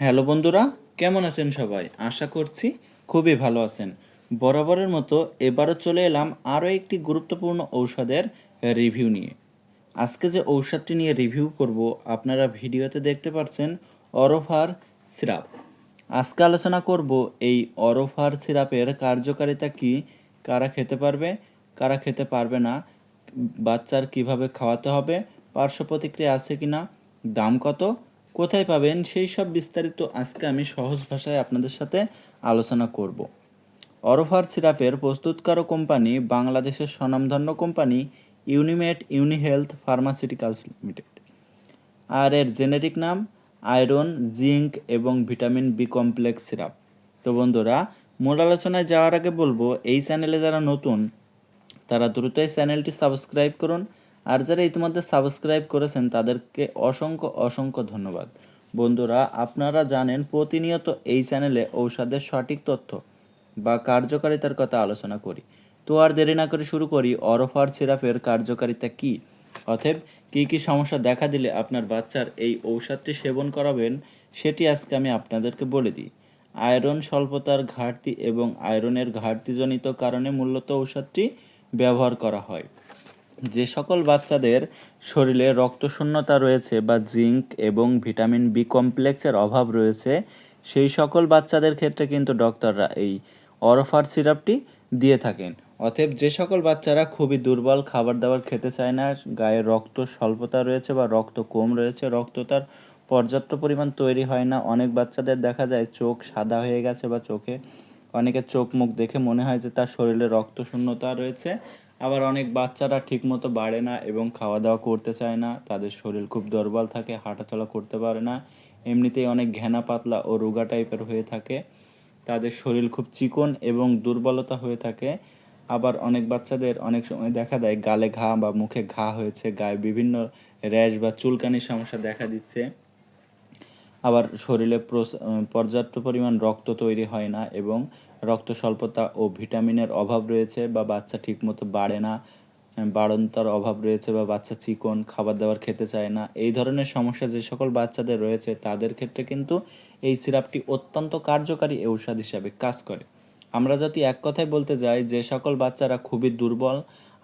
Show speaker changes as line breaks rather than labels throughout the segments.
Hello বন্ধুরা, কেমন আছেন সবাই? আশা করছি খুবই ভালো আছেন। বরাবরের মতো এবারও চলে এলাম আরও একটি গুরুত্বপূর্ণ ঔষধের রিভিউ নিয়ে। আজকে যে ঔষধটি নিয়ে রিভিউ করব, আপনারা ভিডিওতে দেখতে পাচ্ছেন অরোফার সিরাপ। আজকে আলোচনা করব এই অরোফার সিরাপের কার্যকারিতা কি, কারা খেতে পারবে, কারা খেতে পারবে না, বাচ্চার কীভাবে খাওয়াতে হবে, পার্শ্ব প্রতিক্রিয়া আছে কি না দাম কত কোথায় পাবেন, সেই সব বিস্তারিত আজকে আমি সহজ ভাষায় আপনাদের সাথে আলোচনা করব। অরোফার সিরাপের প্রস্তুতকারক কোম্পানি বাংলাদেশের স্বনামধন্য company Unimed Unihealth pharmaceuticals limited. আর এর জেনেরিক নাম আয়রন, জিঙ্ক এবং ভিটামিন বি কমপ্লেক্স সিরাপ। তো বন্ধুরা, মূল আলোচনায় যাওয়ার আগে বলব, এই চ্যানেলে যারা নতুন, তারা দ্রুত এই চ্যানেলটি সাবস্ক্রাইব করুন আর যারা ইতিমধ্যে সাবস্ক্রাইব করেছেন, তাদেরকে অসংখ্য অসংখ্য ধন্যবাদ। বন্ধুরা, আপনারা জানেন প্রতিনিয়ত এই চ্যানেলে ঔষধের সঠিক তথ্য বা কার্যকারিতার কথা আলোচনা করি। তো আর দেরি না করে শুরু করি অরফার সিরাপের কার্যকারিতা কি? অতএব, কী কী সমস্যা দেখা দিলে আপনার বাচ্চার এই ঔষধটি সেবন করাবেন, সেটি আজকে আমি আপনাদেরকে বলে দিই। আয়রন স্বল্পতার ঘাটতি এবং আয়রনের ঘাটতিজনিত কারণে মূলত ঔষধটি ব্যবহার করা হয়। যে সকল বাচ্চাদের শরীরে রক্তশূন্যতা রয়েছে বা জিঙ্ক এবং ভিটামিন বি কমপ্লেক্সের অভাব রয়েছে, সেই সকল বাচ্চাদের ক্ষেত্রে কিন্তু ডক্টররা এই অরফার সিরাপটি দিয়ে থাকেন। অতএব যে সকল বাচ্চারা খুবই দুর্বল, খাবার দাবার খেতে চায় না, গায়ে রক্ত স্বল্পতা রয়েছে বা রক্ত কম রয়েছে, রক্ত তার পর্যাপ্ত পরিমাণ তৈরি হয় না। অনেক বাচ্চাদের দেখা যায় চোখ সাদা হয়ে গেছে বা চোখে অনেকের চোখ মুখ দেখে মনে হয় যে তার শরীরে রক্ত শূন্যতা রয়েছে। আবার অনেক বাচ্চারা ঠিকমতো বাড়ে না এবং খাওয়া দাওয়া করতে চায় না, তাদের শরীর খুব দুর্বল থাকে, হাঁটাচলা করতে পারে না, এমনিতেই অনেক ঘেনা পাতলা ও রোগা টাইপের হয়ে থাকে, তাদের শরীর খুব চিকন এবং দুর্বলতা হয়ে থাকে। আবার অনেক বাচ্চাদের অনেক সময় দেখা দেয়, গালে ঘা বা মুখে ঘা হয়েছে, গায়ে বিভিন্ন র্যাশ বা চুলকানির সমস্যা দেখা দিচ্ছে। আবার শরীরে পর্যাপ্ত পরিমাণ রক্ত তৈরি হয় না এবং রক্ত স্বল্পতা ও ভিটামিনের অভাব রয়েছে বা বাচ্চা ঠিকমতো বাড়ে না বাড়ন্তার অভাব রয়েছে বা বাচ্চা চিকন, খাবার দাবার খেতে চায় না। এই ধরনের সমস্যা যে সকল বাচ্চাদের রয়েছে, তাদের ক্ষেত্রে কিন্তু এই সিরাপটি অত্যন্ত কার্যকারী ঔষধ হিসাবে কাজ করে। আমরা যদি এক কথায় বলতে যাই, যে সকল বাচ্চারা খুবই দুর্বল,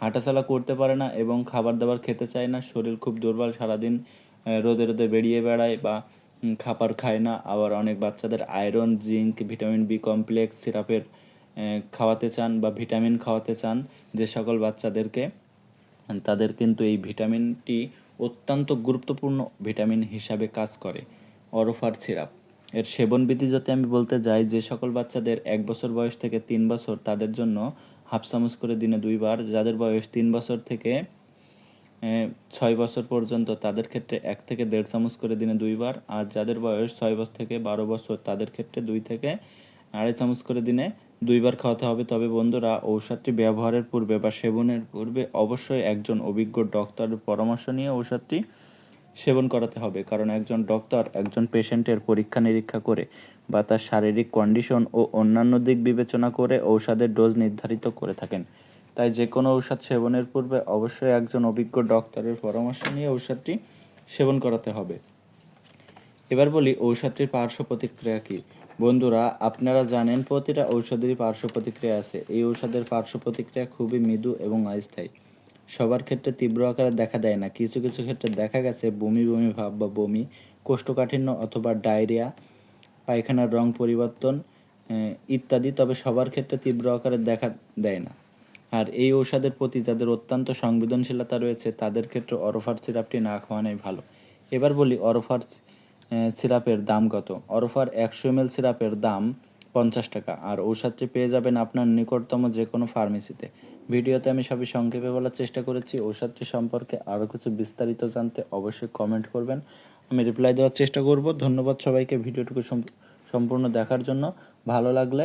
হাঁটাচলা করতে পারে না এবং খাবার দাবার খেতে চায় না, শরীর খুব দুর্বল, সারাদিন রোদে রোদে বেরিয়ে বেড়ায় বা খাবার খায় না। আবার অনেক বাচ্চাদের iron zinc vitamin B complex সিরাপের খাওয়াতে চান বা ভিটামিন খাওয়াতে চান যে সকল বাচ্চাদেরকে, তাদের কিন্তু এই ভিটামিনটি অত্যন্ত গুরুত্বপূর্ণ ভিটামিন হিসাবে কাজ করে। অরোফার সিরাপ। এর সেবনবিধি যদি আমি বলতে যাই, যে সকল বাচ্চাদের এক বছর বয়স থেকে তিন বছর, তাদের জন্য হাফ চামচ করে দিনে দুইবার, যাদের বয়স তিন বছর থেকে ছয় বছর পর্যন্ত তাদের ক্ষেত্রে এক থেকে দেড় চামচ করে দিনে দুইবার, আর যাদের বয়স ছয় বছর থেকে বারো বছর তাদের ক্ষেত্রে দুই থেকে আড়াই চামচ করে দিনে দুইবার খাওয়াতে হবে। তবে বন্ধুরা, ঔষধটি ব্যবহারের পূর্বে বা সেবনের পূর্বে অবশ্যই একজন অভিজ্ঞ ডক্টরের পরামর্শ নিয়ে ঔষধটি সেবন করাতে হবে। কারণ একজন ডক্টর একজন পেশেন্টের পরীক্ষা নিরীক্ষা করে বা তার শারীরিক কন্ডিশন ও অন্যান্য দিক বিবেচনা করে ঔষধের ডোজ নির্ধারিত করে থাকেন। তাই যে কোনো ঔষধ সেবনের পূর্বে অবশ্যই একজন অভিজ্ঞ ডক্টরের পরামর্শ নিয়ে ঔষধটি সেবন করাতে হবে। এবার বলি ঔষধটির পার্শ্ব প্রতিক্রিয়া কী? বন্ধুরা, আপনারা জানেন প্রতিটা ঔষধেরই পার্শ্ব প্রতিক্রিয়া আছে। এই ঔষধের পার্শ্ব প্রতিক্রিয়া খুবই মৃদু এবং অস্থায়ী। সবার ক্ষেত্রে তীব্র আকারে দেখা দেয় না। কিছু কিছু ক্ষেত্রে দেখা গেছে বমি বমি ভাব বা বমি, কোষ্ঠকাঠিন্য অথবা ডায়রিয়া, পায়খানার রং পরিবর্তন ইত্যাদি। তবে সবার ক্ষেত্রে তীব্র আকারে দেখা দেয় না। আর এই ঔষধের প্রতি যাদের অত্যন্ত সংবেদনশীলতা রয়েছে, তাদের ক্ষেত্রে অরোফার সিরাপটি না খাওয়ানোই ভালো। এবার বলি অরোফার সিরাপের দাম কত? অরোফার একশো এম সিরাপের দাম পঞ্চাশ টাকা। আর ঔষধটি পেয়ে যাবেন আপনার নিকটতম যে কোনো ফার্মেসিতে। ভিডিওতে আমি সবই সংক্ষেপে বলার চেষ্টা করেছি। ঔষধটি সম্পর্কে আরও কিছু বিস্তারিত জানতে অবশ্যই কমেন্ট করবেন। আমি রিপ্লাই দেওয়ার চেষ্টা করব। ধন্যবাদ সবাইকে ভিডিওটুকু সম্পূর্ণ দেখার জন্য। ভালো লাগলে